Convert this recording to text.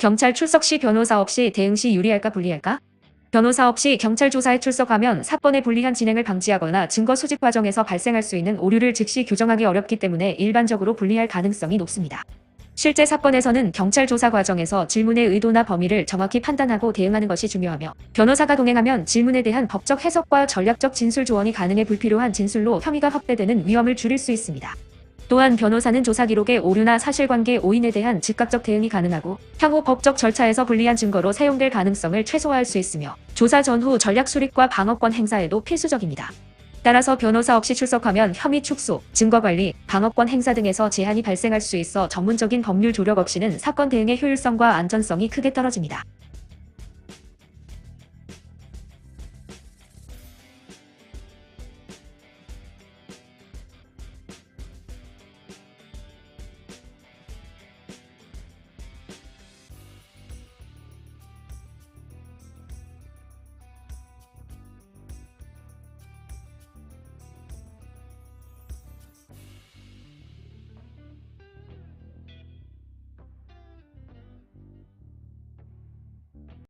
경찰 출석 시 변호사 없이 대응 시 유리할까 불리할까? 변호사 없이 경찰 조사에 출석하면 사건의 불리한 진행을 방지하거나 증거 수집 과정에서 발생할 수 있는 오류를 즉시 규정하기 어렵기 때문에 일반적으로 불리할 가능성이 높습니다. 실제 사건에서는 경찰 조사 과정에서 질문의 의도나 범위를 정확히 판단하고 대응하는 것이 중요하며 변호사가 동행하면 질문에 대한 법적 해석과 전략적 진술 조언이 가능해 불필요한 진술로 혐의가 확대되는 위험을 줄일 수 있습니다. 또한 변호사는 조사 기록의 오류나 사실관계 오인에 대한 즉각적 대응이 가능하고 향후 법적 절차에서 불리한 증거로 사용될 가능성을 최소화할 수 있으며 조사 전후 전략 수립과 방어권 행사에도 필수적입니다. 따라서 변호사 없이 출석하면 혐의 축소, 증거 관리, 방어권 행사 등에서 제한이 발생할 수 있어 전문적인 법률 조력 없이는 사건 대응의 효율성과 안전성이 크게 떨어집니다.